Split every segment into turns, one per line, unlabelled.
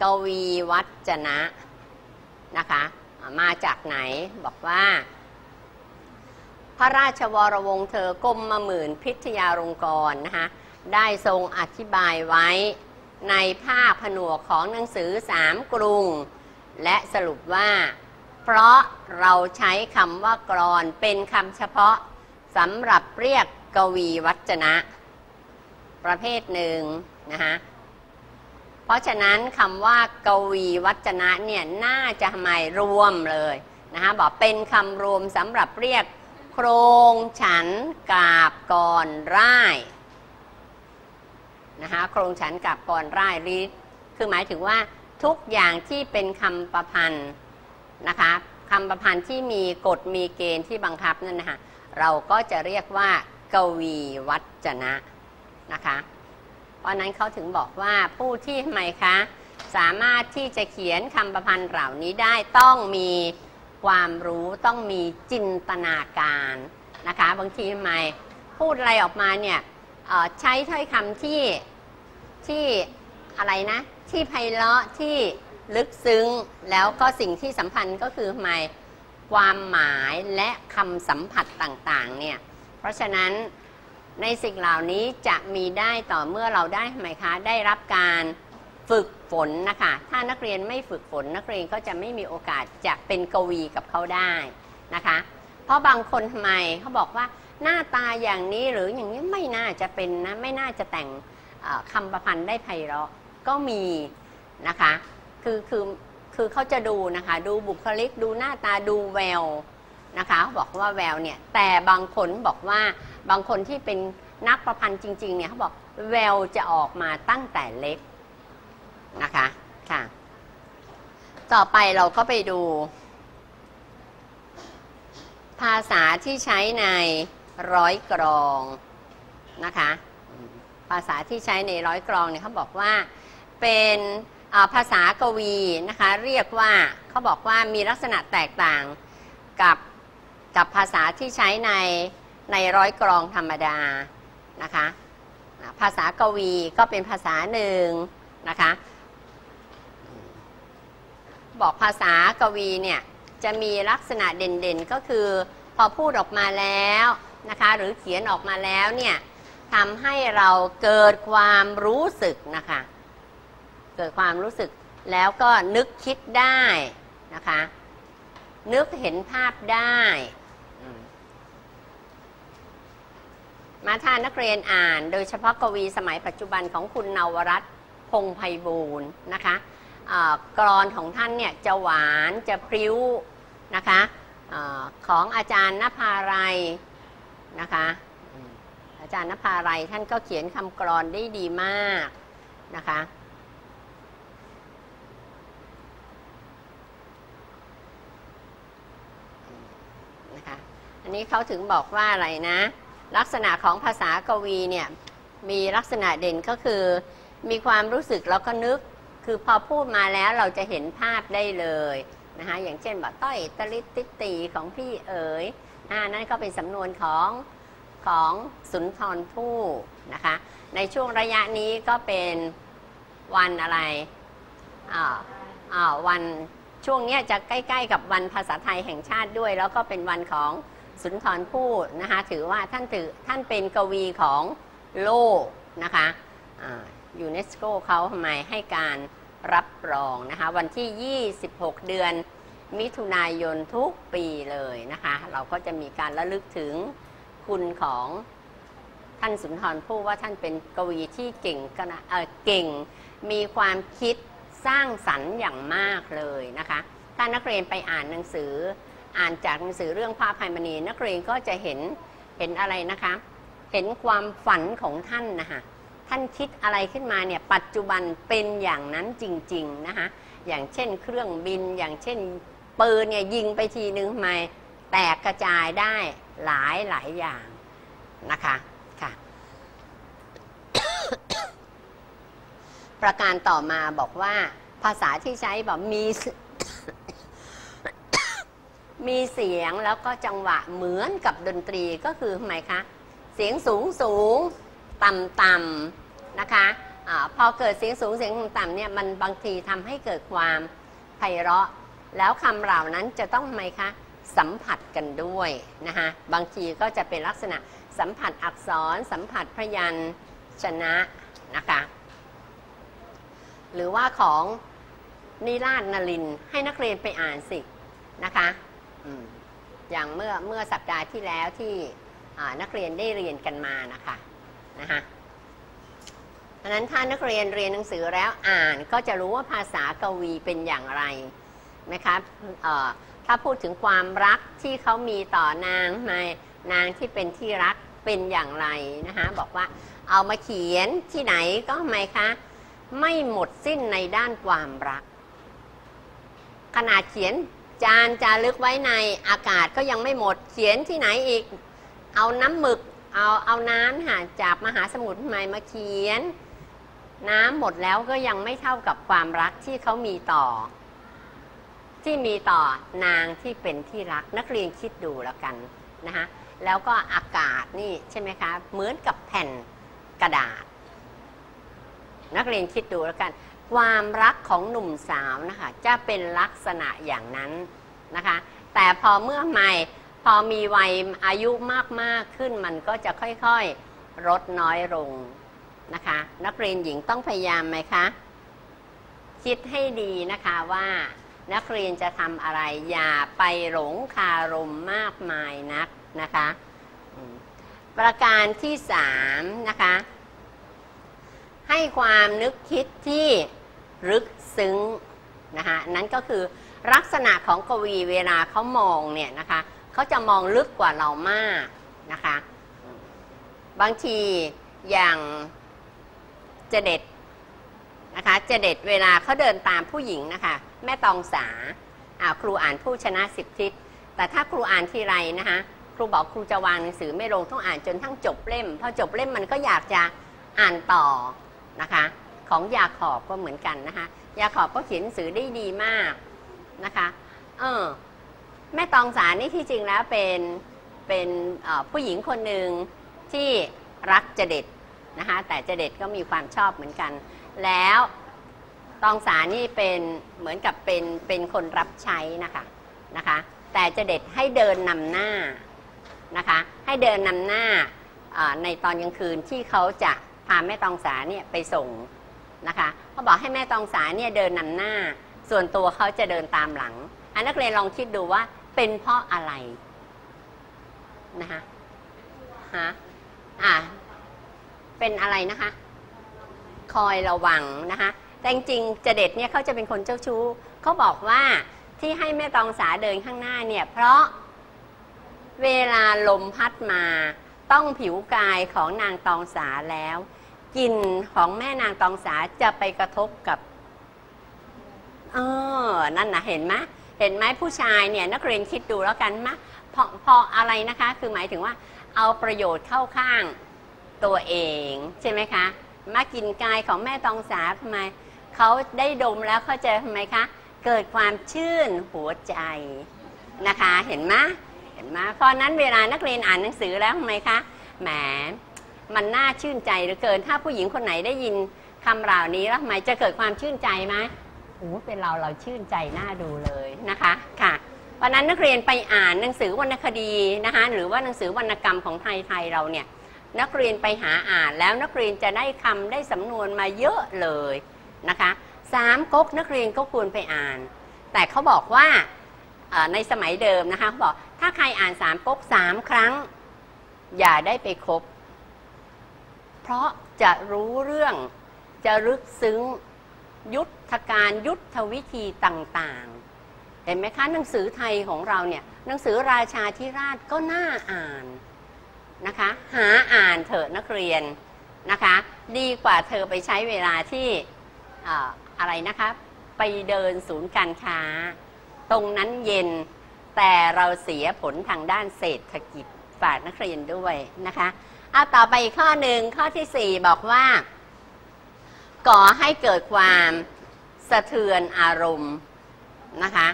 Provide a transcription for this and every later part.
กวีวัจนะนะคะ มาจากไหนบอกว่า พระราชวรวงศ์เธอกรมมหมื่นพิทยาลงกรนะคะได้ทรงอธิบายไว้ในภาคผนวกของหนังสือสามกรุง และสรุปว่า เพราะเราใช้คำว่ากรอนเป็นคำเฉพาะสำหรับเรียกกวีวัจนะ ประเภทหนึ่งนะคะ เพราะฉะนั้นคำว่ากวีวัจนะเนี่ยน่าจะหมายรวมเลยนะคะบอกเป็นคำรวมสำหรับเรียกโครงฉันกาบกรร่ายนะคะโครงฉันกาบกรร่ายรีดคือหมายถึงว่าทุกอย่างที่เป็นคำประพันธ์นะคะคำประพันธ์ที่มีกฎมีเกณฑ์ที่บังคับนั่นนะคะเราก็จะเรียกว่ากวีวัจนะนะคะ เพราะนั้นเขาถึงบอกว่าผู้ที่ทำไมคะ สามารถที่จะเขียนคำประพันธ์เหล่านี้ได้ต้องมีความรู้ต้องมีจินตนาการนะคะบางทีทำไมพูดอะไรออกมาเนี่ยใช้ถ้อยคำที่ที่อะไรนะ ที่ไพเราะที่ลึกซึ้งแล้วก็สิ่งที่สัมพันธ์ก็คือทำไมความหมายและคำสัมผัสต่างๆเนี่ยเพราะฉะนั้น ในสิ่งเหล่านี้จะมีได้ต่อเมื่อเราได้ทำไมคะ ได้รับการฝึกฝนนะคะ ถ้านักเรียนไม่ฝึกฝน นักเรียนก็จะไม่มีโอกาสจะเป็นกวีกับเขาได้นะคะ เพราะบางคนทำไมเขาบอกว่าหน้าตาอย่างนี้หรืออย่างนี้ไม่น่าจะเป็นนะไม่น่าจะแต่งเอ่อคำประพันธ์ได้ไพเราะก็มีนะคะ คือคือคือเขาจะดูนะคะ ดูบุคลิกดูหน้าตาดูแววนะคะบอกว่าแววเนี่ยแต่บางคนบอกว่า บางคนที่เป็นนักประพันธ์จริง ๆ เนี่ยเขาบอกแววจะออกมาตั้งแต่เล็กนะคะค่ะ ต่อไปเราก็ไปดู ภาษาที่ใช้ในร้อยกรองนะคะ ภาษาที่ใช้ในร้อยกรองเนี่ยเขาบอกว่าเป็นภาษากวีนะคะ เรียกว่าเขาบอกว่ามีลักษณะแตกต่างกับกับภาษาที่ใช้ใน ในร้อยกรองธรรมดานะคะภาษากวีก็เป็นภาษาหนึ่งนะคะบอกภาษากวีเนี่ยจะมีลักษณะเด่นๆ ก็คือพอพูดออกมาแล้วนะคะหรือเขียนออกมาแล้วเนี่ยทำให้เราเกิดความรู้สึกนะคะเกิดความรู้สึกแล้วก็นึกคิดได้นะคะนึกเห็นภาพได้อืม มาทานนักเรียนอ่าน โดยเฉพาะกวีสมัยปัจจุบันของคุณนวรัตน์พงไพบูลย์นะคะกรอนของท่านเนี่ยจะหวานจะพริ้วนะคะอของอาจารย์นภาไรยนะคะอาจารย์นภาไรยท่านก็เขียนคำกรอนได้ดีมากนะคะนะคะอันนี้เขาถึงบอกว่าอะไรนะ ลักษณะของภาษากวีเนี่ยมีลักษณะเด่นก็คือ มีความรู้สึกแล้วก็นึก คือพอพูดมาแล้วเราจะเห็นภาพได้เลยนะคะอย่างเช่นแบบต้อยตะลิดติตีของพี่เอ๋ยนั่นก็เป็นสำนวนของของสุนทรภู่นะคะ ในช่วงระยะนี้ก็เป็นวันอะไรวันช่วงนี้จะใกล้ ๆ กับวันภาษาไทยแห่งชาติด้วย แล้วก็เป็นวันของ สุนทรภู่นะคะถือว่าท่านถือท่านเป็นกวีของโลกนะคะยูเนสโกเขาทำไมให้การรับรองนะคะวันที่ 26 เดือนมิถุนายนทุกปีเลยนะคะ เราก็จะมีการระลึกถึงคุณของท่านสุนทรภู่ว่าท่านเป็นกวีที่เก่งกนะเออเก่งมีความคิดสร้างสรรค์อย่างมากเลยนะคะ ถ้านักเรียนไปอ่านหนังสือ อ่านจากหนังสือเรื่องพระภัยมณีนักเรียนก็จะเห็นเห็นอะไรนะคะ เห็นความฝันของท่านนะคะท่านคิดอะไรขึ้นมาเนี่ยปัจจุบันเป็นอย่างนั้นจริงๆนะคะอย่างเช่นเครื่องบินอย่างเช่นปืนเนี่ยยิงไปทีนึงทำไมแตกกระจายได้หลายหลายอย่างนะคะค่ะ ประการต่อมาบอกว่าภาษาที่ใช้แบบมี มีเสียงแล้วก็จังหวะเหมือนกับดนตรีก็คือทำไมคะ เสียงสูงสูงต่ำต่ำนะคะอาพอเกิดเสียงสูงเสียงต่ำเนี่ยมันบางทีทำให้เกิดความไพเราะ แล้วคำเหล่านั้นจะต้องทำไมคะสัมผัสกันด้วยนะคะบางทีก็จะเป็นลักษณะสัมผัสอักษร สัมผัสพยัญชนะนะคะหรือว่าของนิราชนลินให้นักเรียนไปอ่านสินะคะ อย่างเมื่อเมื่อสัปดาห์ที่แล้วที่นักเรียนได้เรียนกันมานะคะนะคะดังนั้นถ้านักเรียนเรียนหนังสือแล้วอ่านก็จะรู้ว่าภาษากวีเป็นอย่างไรนะคะถ้าพูดถึงความรักที่เขามีต่อนางในนางที่เป็นที่รักเป็นอย่างไรนะคะบอกว่าเอามาเขียนที่ไหนก็ไมคะไม่หมดสิ้นในด้านความรัก ขนาดเขียน จานจารึกไว้ในอากาศก็ยังไม่หมด เขียนที่ไหนอีก เอาน้ำหมึก เอาเอาน้ำค่ะจากมหาสมุทรใหม่มาเขียน น้ำหมดแล้วก็ยังไม่เท่ากับความรักที่เขามีต่อ ที่มีต่อนางที่เป็นที่รักนักเรียนคิดดูแล้วกันนะคะแล้วก็อากาศนี่ใช่ไหมคะ เหมือนกับแผ่นกระดาษ นักเรียนคิดดูแล้วกัน ความรักของหนุ่มสาวนะคะ จะเป็นลักษณะอย่างนั้นนะคะ แต่พอเมื่อใหม่พอมีวัยอายุมากๆขึ้นมันก็จะค่อยๆลดน้อยลงนะคะ นักเรียนหญิงต้องพยายามไหมคะ คิดให้ดีนะคะว่านักเรียนจะทำอะไร อย่าไปหลงคารมมากมายนักนะคะ ประการที่สามนะคะ ให้ความนึกคิดที่ ลึกซึ้งนะคะนั่นก็คือลักษณะของกวีเวลาเขามองเนี่ยนะคะเขาจะมองลึกกว่าเรามากนะคะบางทีอย่างเจเด็ดนะคะเจเด็ดเวลาเขาเดินตามผู้หญิงนะคะแม่ตองสาครูอ่านผู้ชนะสิบทิศแต่ถ้าครูอ่านทีไรนะคะครูบอกครูจะวางหนังสือไม่ลงต้องอ่านจนทั้งจบเล่มพอจบเล่มมันก็อยากจะอ่านต่อนะคะ ของยาขอบก็เหมือนกันนะคะ ยาขอบก็เขียนหนังสือได้ดีมากนะคะเออแม่ตองสารนี่ที่จริงแล้วเป็นเป็นผู้หญิงคนหนึ่งที่รักเจเด็ดนะคะแต่เจเด็ดก็มีความชอบเหมือนกัน แล้วตองสารนี่เป็นเหมือนกับเป็นเป็นคนรับใช้นะคะนะคะแต่เจเด็ดให้เดินนำหน้านะคะให้เดินนำหน้าในตอนกลางคืนที่เขาจะพาแม่ตองสาเนี่ยไปส่ง นะคะเขาบอกให้แม่ตองสาเนี่ยเดินนำหน้า ส่วนตัวเขาจะเดินตามหลัง อันนักเรียนลองคิดดูว่าเป็นเพราะอะไรนะคะฮะอ่าเป็นอะไรนะคะ คอยระวังนะคะแต่จริงๆจะเด็ดเนี่ยเขาจะเป็นคนเจ้าชู้เขาบอกว่าที่ให้แม่ตองสาเดินข้างหน้าเนี่ย เพราะเวลาลมพัดมา ต้องผิวกายของนางตองสาแล้ว กลิ่นของแม่นางตองสาจะไปกระทบกับเออนั่นนะเห็นไหมเห็นไหมผู้ชายเนี่ยนักเรียนคิดดูแล้วกันมะพอพออะไรนะคะ คือหมายถึงว่าเอาประโยชน์เข้าข้างตัวเองใช่ไหมคะมากินกายของแม่ตองสาทำไมเขาได้ดมแล้วเขาจะทำไมคะ เกิดความชื่นหัวใจนะคะ เห็นไหมเห็นไหมเพราะนั้นเวลานักเรียนอ่านหนังสือแล้วทำไมคะแหม มันน่าชื่นใจเหลือเกิน ถ้าผู้หญิงคนไหนได้ยินคำเหล่านี้แล้วทำไมจะเกิดความชื่นใจไหมโอ้เป็นเราเราชื่นใจน่าดูเลยนะคะค่ะวันนั้นนักเรียนไปอ่านหนังสือวรรณคดีนะคะหรือว่าหนังสือวรรณกรรมของไทยไทยเราเนี่ยนักเรียนไปหาอ่านแล้วนักเรียนจะได้คำได้สำนวนมาเยอะเลยนะคะสามก๊กนักเรียนก็ควรไปอ่าน แต่เขาบอกว่าในสมัยเดิมนะคะเขาบอกถ้าใครอ่านสามก๊กสามครั้ง อย่าได้ไปครบ เพราะจะรู้เรื่องจะลึกซึ้งยุทธการยุทธวิธีต่างๆ เห็นไหมคะหนังสือไทยของเราเนี่ยหนังสือราชาธิราชก็น่าอ่านนะคะ หาอ่านเถอะนักเรียนนะคะ ดีกว่าเธอไปใช้เวลาที่อะไรนะคะไปเดินศูนย์การค้า ตรงนั้นเย็นแต่เราเสียผลทางด้านเศรษฐกิจฝากนักเรียนด้วยนะคะ เอาต่อไปอีกข้อหนึ่งข้อที่สี่บอกว่า ก่อให้เกิดความสะเทือนอารมณ์นะคะ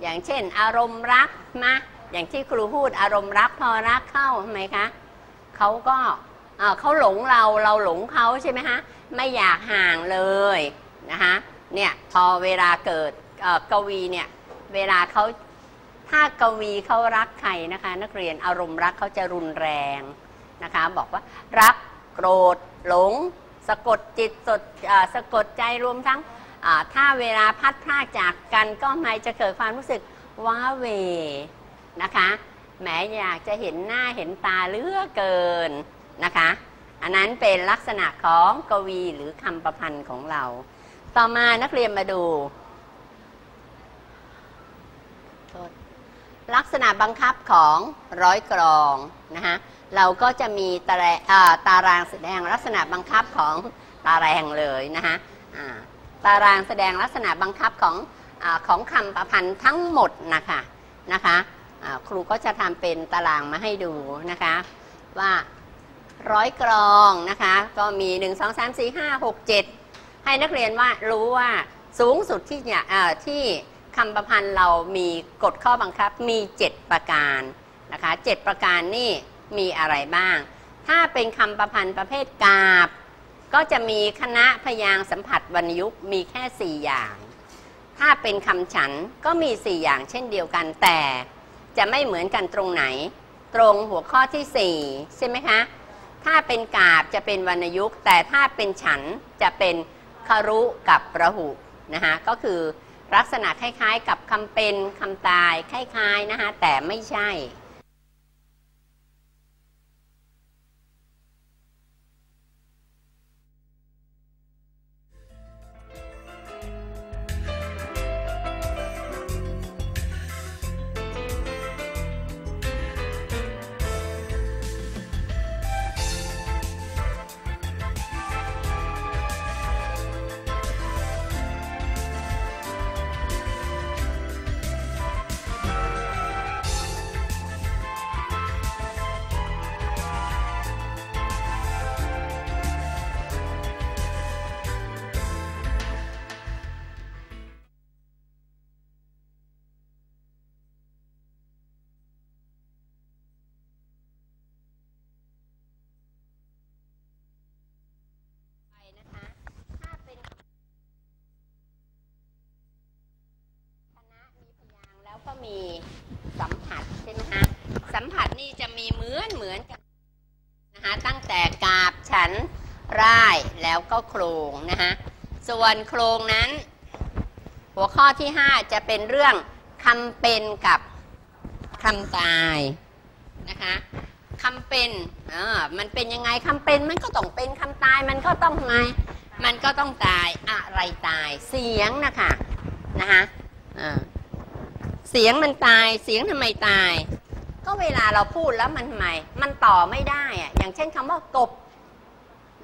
อย่างเช่น อารมณ์รักมาอย่างที่ครูพูดอารมณ์รักพอรักเข้าทำไมคะเขาก็เขาหลงเราเราหลงเขาใช่ไหมคะไม่อยากห่างเลยนะคะเนี่ยพอเวลาเกิดกวีเนี่ยเวลาเขาถ้ากวีเขารักใครนะคะ นักเรียนอารมณ์รักเขาจะรุนแรง นะคะ บอกว่ารักโกรธหลง สะกดจิตสดสะกดใจรวมทั้งถ้าเวลาพัดพรากจากกันก็ไม่จะเกิดความรู้สึกว้าเวนะคะแหมอยากจะเห็นหน้าเห็นตาเลือเกินนะคะ อันนั้นเป็นลักษณะของกวีหรือคำประพันธ์ของเรา ต่อมานักเรียนมาดูลักษณะบังคับของร้อยกรองนะคะ เราก็จะมีตาแราตารางแสดงลักษณะบังคับของตารางเลยนะคะตารางแสดงลักษณะบังคับของอของคำประพันธ์ทั้งหมดนะคะนะคะครูก็จะทำเป็นตารางมาให้ดูนะคะว่าร้อยกรองนะคะก็มี 1 2 3 4 5 6 7 ให้นักเรียนว่ารู้ว่าสูงสุดที่เนี่ยที่คำประพันธ์เรามีกฎข้อบังคับมี 7 ประการนะคะ7ประการนี่ มีอะไรบ้าง ถ้าเป็นคำประพันธ์ประเภทกาบ ก็จะมีคณะพยางสัมผัสวรรณยุกมีแค่ 4 อย่าง ถ้าเป็นคำฉันก็มี 4 อย่างเช่นเดียวกันแต่จะไม่เหมือนกันตรงไหน ตรงหัวข้อที่ 4 ใช่ไหมคะ ถ้าเป็นกาบจะเป็นวรรณยุกแต่ถ้าเป็นฉันจะเป็นคารุกับประหุนะคะก็คือลักษณะคล้ายๆ กับคำเป็นคำตายคล้ายๆนะคะแต่ไม่ใช่ สัมผัสนี่จะมีเหมือนเหมือนกันนะคะตั้งแต่กาบฉันร่ายแล้วก็โครงนะคะส่วนโครงนั้น หัวข้อที่ 5 จะเป็นเรื่องคำเป็นกับคำตายนะคะคำเป็นเออมันเป็นยังไงคำเป็นมันก็ต้องเป็นคำตายมันก็ต้องไงมันก็ต้องตายอะไรตายเสียงนะคะนะคะเสียงมันตายเสียงทำไมตาย ก็เวลาเราพูดแล้วมันทำไมมันต่อไม่ได้อะอย่างเช่นคำว่ากบ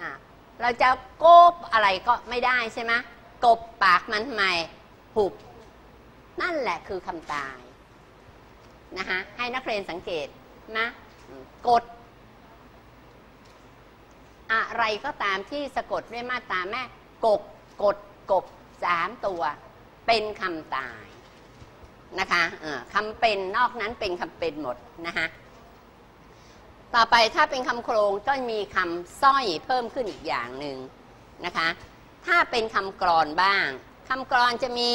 นะเราจะโกบอะไรก็ไม่ได้ใช่ไหมกบปากมันทำไมหุบ นั่นแหละคือคำตายนะคะให้นักเรียนสังเกตนะกด อะไรก็ตามที่สะกดด้วยมาตราแม่ กบกดกบสามตัว เป็นคำตาย นะคะคำเป็นนอกนั้นเป็นคำเป็นหมดนะคะต่อไปถ้าเป็นคำโครงก็มีคำสร้อยเพิ่มขึ้นอีกอย่างหนึ่งนะคะ ถ้าเป็นคำกรอนบ้างคำกรอนจะมี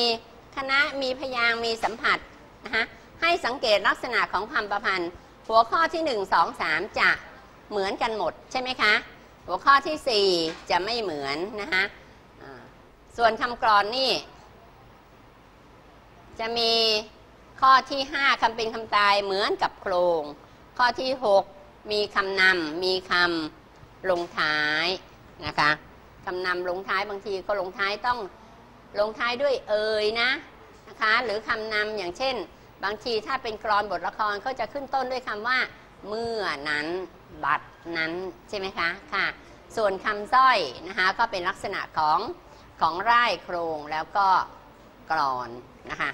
คณะมีพยางมีสัมผัสนะคะให้สังเกตลักษณะของคำประพันธ์ หัวข้อที่ 1 2 3 จะเหมือนกันหมดใช่ไหมคะ หัวข้อที่ 4 จะไม่เหมือนนะคะส่วนคำกรอนนี่ จะมีข้อที่ 5คำเป็นคำตายเหมือนกับโครง ข้อที่ 6 มีคำนำมีคำลงท้ายนะคะคำนำลงท้ายบางทีก็ลงท้ายต้องลงท้ายด้วยเอ่ยนะนะคะหรือคำนำอย่างเช่น บางทีถ้าเป็นกรอนบทละครก็จะขึ้นต้นด้วยคำว่า เมื่อนั้นบัดนั้นใช่ไหมคะค่ะ ส่วนคำสร้อยนะคะก็เป็นลักษณะของของไร่โครงแล้วก็กรอนนะคะ